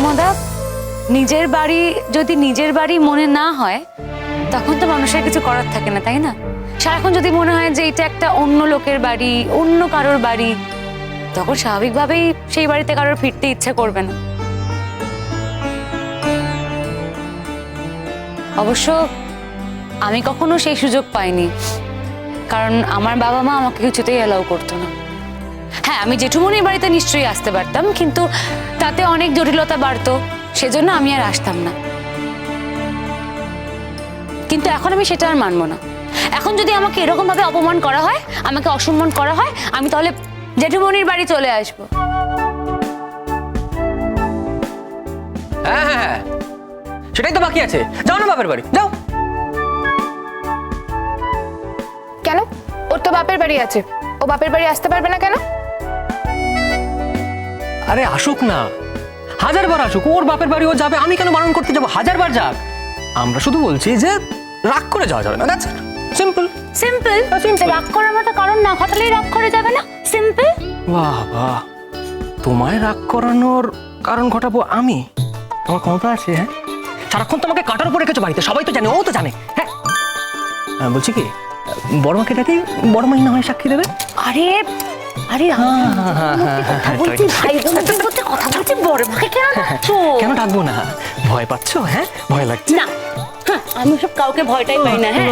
কি নিজের বাড়ি, যদি নিজের বাড়ি মনে না হয়, তখন তো মানুষের কিছু করার থাকে না, তাই না? সারাক্ষণ যদি মনে হয় যে এটা একটা অন্য লোকের বাড়ি, অন্য কারোর বাড়ি, তখন স্বাভাবিকভাবেই সেই বাড়িতে কারোর ফিরতে ইচ্ছা করবে না। অবশ্য আমি কখনো সেই সুযোগ পাইনি, কারণ আমার বাবা মা আমাকে কিছুতেই অ্যালাউ করতো না। হ্যাঁ আমি জেঠুমনির বাড়িতে নিশ্চয়ই আসতে পারতাম কিন্তু তাতে অনেক জটিলতা বাড়তো সেজন্য আমি আর আসতাম না। কিন্তু এখন আমি সেটা আর মানবো না। এখন যদি আমাকে এরকম ভাবে অপমান করা হয় আমাকে অসম্মান করা হয় আমি তাহলে জেঠুমনির বাড়ি চলে আসব। হ্যাঁ হ্যাঁ হ্যাঁ। সেটাই তো বাকি আছে। যাও না বাপের বাড়ি যাও। কেন? ওর তো বাপের বাড়ি আছে। ও বাপের বাড়ি আসতে পারবে না কেন? আরে আসুক না। হাজারবার আসুক ওর বাপের বাড়ি ও যাবে আমি কেন বারণ করতে যাব? হাজারবার যাক। আমরা শুধু বলছি যে রাগ করে যাওয়া যাবে না দ্যাটস সিম্পল সিম্পল রাগ করার মতো কারণ না ঘটালেই রাগ করে যাবে না? সিম্পল বাহ বাহ তোমায় রাগ করানোর কারণ ঘটাবো আমি? তোমার ক্ষমতা আছে হ্যাঁ? সারাক্ষণ তোমাকে কাটার উপর রেখেছো বাড়িতে সবাই তো জানে ও তো জানে হ্যাঁ? বলছি কি বড় মাকে ডাকি বড় মাই না হয় সাক্ষী দেবে? আরে আরে কথা বলছি ভাই বোনদের মধ্যে কথা বলছি বড় ভাই কেন ডাকছো? কেন ডাকবো না ভয় পাচ্ছো হ্যাঁ ভয় লাগছে না হ্যাঁ, আমি সব কাউকে ভয়টাই পাই না হ্যাঁ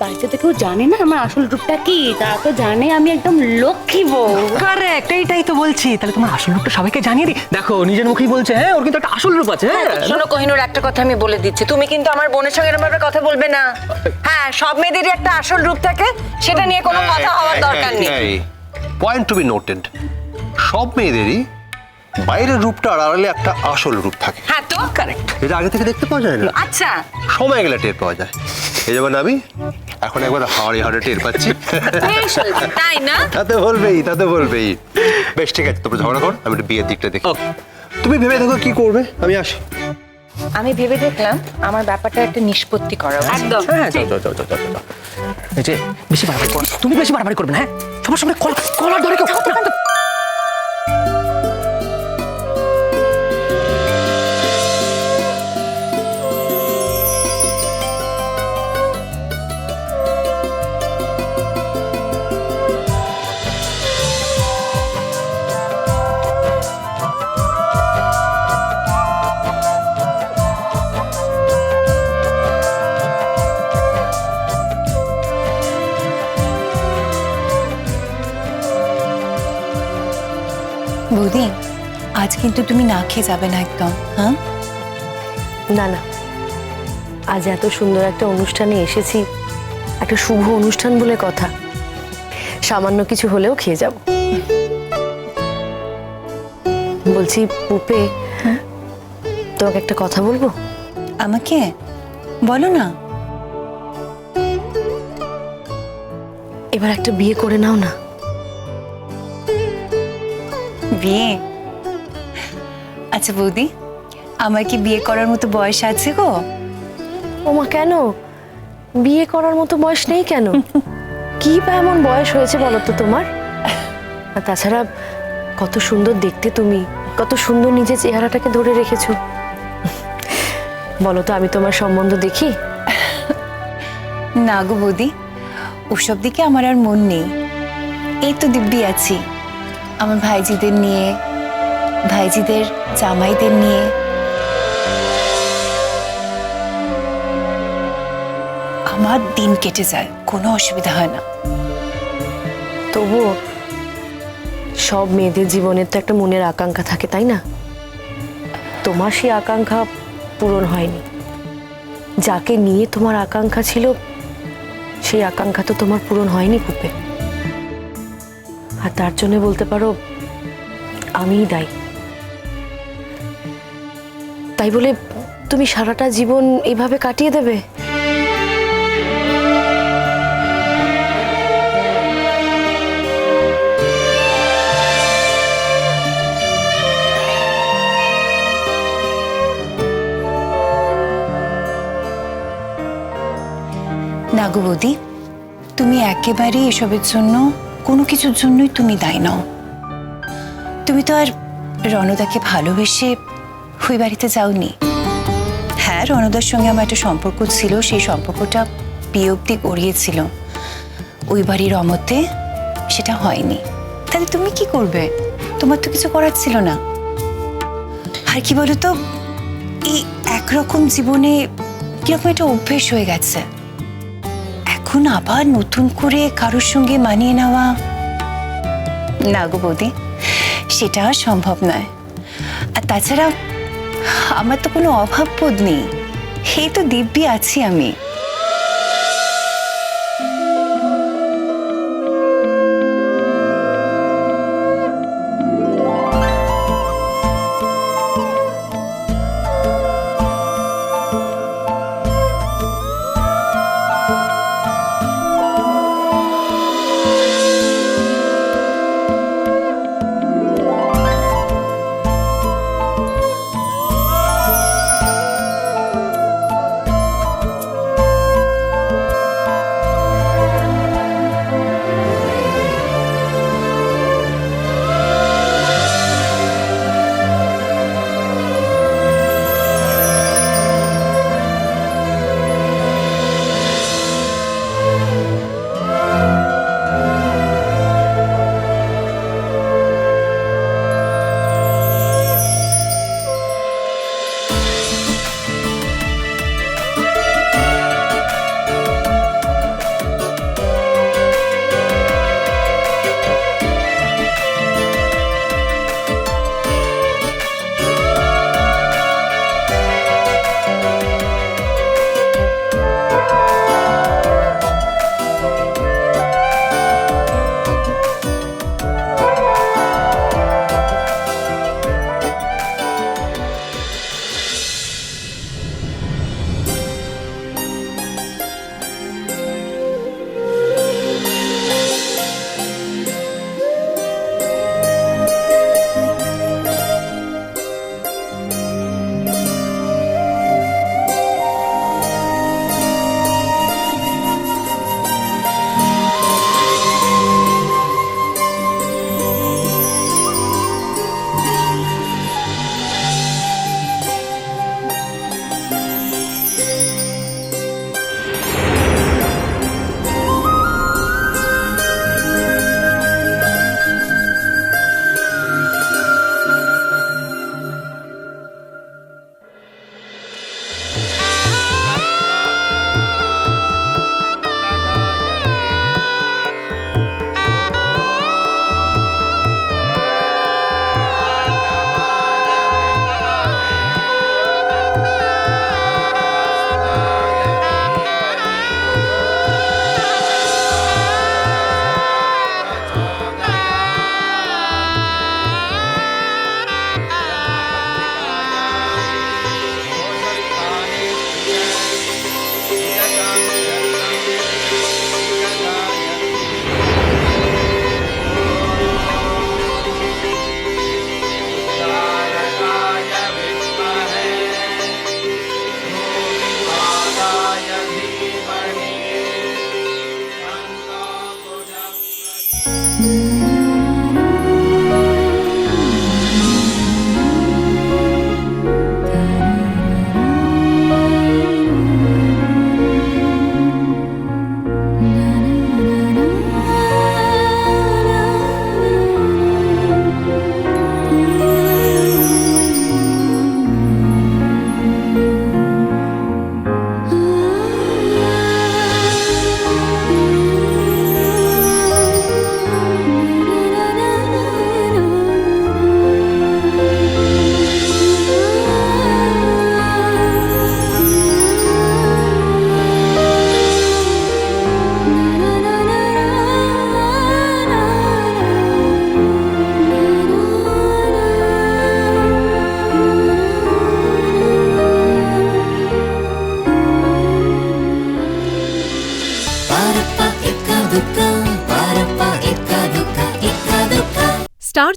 বাড়িতে তো কেউ জানে না আমার আসল রূপটা কি তারা তো জানে আমি একদম লক্ষ্মী বউ। কারেক্ট এইটাই তো বলছি। তাহলে তোমার আসল রূপটা সবাইকে জানিয়ে দিই। দেখো নিজের মুখেই বলছে হ্যাঁ ওর কিন্তু একটা আসল রূপ আছে হ্যাঁ। শোনো কোহিনুর একটা কথা আমি বলে দিচ্ছি। তুমি কিন্তু আমার বোনের সঙ্গে এরকম কথা বলবে না। হ্যাঁ সব মেয়েদেরই একটা আসল রূপ থাকে সেটা নিয়ে কোনো কথা হওয়ার দরকার নেই। পয়েন্ট টু বি নোটেড সব মেয়েদেরই বাইরের রূপটা আড়ালে একটা আসল রূপ থাকে। হ্যাঁ তো? কারেক্ট এটা আগে থেকে দেখতে পাওয়া যায় না? আচ্ছা। সময় গেলে টের পাওয়া যায়। এই যেমন আমি এখন একবার হাড়ে হাড়ে টের পাচ্ছি। তাই না? তাতে বলবেই তাতে বলবেই। বেশ ঠিক আছে তোমরা ঝগড়া কর আমি একটু বিয়ের দিকটা দেখি. তুমি ভেবে দেখো কি করবে আমি আসি। আমি ভেবে দেখলাম আমার ব্যাপারটা একটা নিষ্পত্তি করা উচিত। একদম। হ্যাঁ যাও যাও যাও যাও যাও, যাও। এই যে বেশি বাড়াবাড়ি করো তুমি বেশি বাড়াবাড়ি করবে না হ্যাঁ? সবার সামনে কল কলার ধরে কেউ কিন্তু তুমি না খেয়ে যাবে না একদম হ্যাঁ? না না। আজ এত সুন্দর একটা অনুষ্ঠানে এসেছি একটা শুভ অনুষ্ঠান বলে কথা। সামান্য কিছু হলেও খেয়ে যাব। বলছি পুপে তোমাকে একটা কথা বলব? আমাকে? বলো না। এবার একটা বিয়ে করে নাও না। বিয়ে? আচ্ছা বৌদি আমার কি বিয়ে করার মতো বয়স আছে গো? ওমা কেন? বিয়ে করার মতো বয়স নেই কেন? কি বা এমন বয়স হয়েছে বলো তো তোমার? আর তাছাড়া কত সুন্দর দেখতে তুমি কত সুন্দর নিজের চেহারাটাকে ধরে রেখেছো। বলো তো আমি তোমার সম্বন্ধ দেখি? না গো বৌদি ওসব দিকে আমার আর মন নেই। এই তো দিব্যি আছি। আমার ভাইজিদের নিয়ে ভাইজিদের, জামাইদের নিয়ে। আমার দিন কেটে যায়, কোনো অসুবিধা হয় না। তবুও সব মেয়েদের জীবনের তো একটা মনের আকাঙ্ক্ষা থাকে, তাই না? তোমার সেই আকাঙ্ক্ষা পূরণ হয়নি। যাকে নিয়ে তোমার আকাঙ্ক্ষা ছিল, সেই আকাঙ্ক্ষা তো তোমার পূরণ হয়নি পুপে আর তার জন্য বলতে পারো, আমিই দায়ী। তাই বলে তুমি সারাটা জীবন এইভাবে কাটিয়ে দেবে? না গো বৌদি, তুমি একেবারেই এসবের জন্য কোনো কিছুর জন্যই তুমি দায়ী নাও। তুমি তো আর রণদাকে ভালোবেসে ওই বাড়িতে যাওনি। হ্যাঁ রণদার সঙ্গে আমার একটা সম্পর্ক ছিল, সেই সম্পর্কটা বিয়ে অব্দি গড়িয়েছিল। ওই বাড়ির অমতে সেটা হয়নি। তাহলে তুমি কি করবে? তোমার তো কিছু করার ছিল না। আর কি বলতো, এই একরকম জীবনে কীরকম একটা অভ্যেস হয়ে গেছে। এখন আবার নতুন করে কারোর সঙ্গে মানিয়ে নেওয়া। না গো বৌদি, সেটা সম্ভব নয়। আর তাছাড়া আমার তো কোনো অভাব বোধ নেই। এই তো দিব্যি আছি আমি।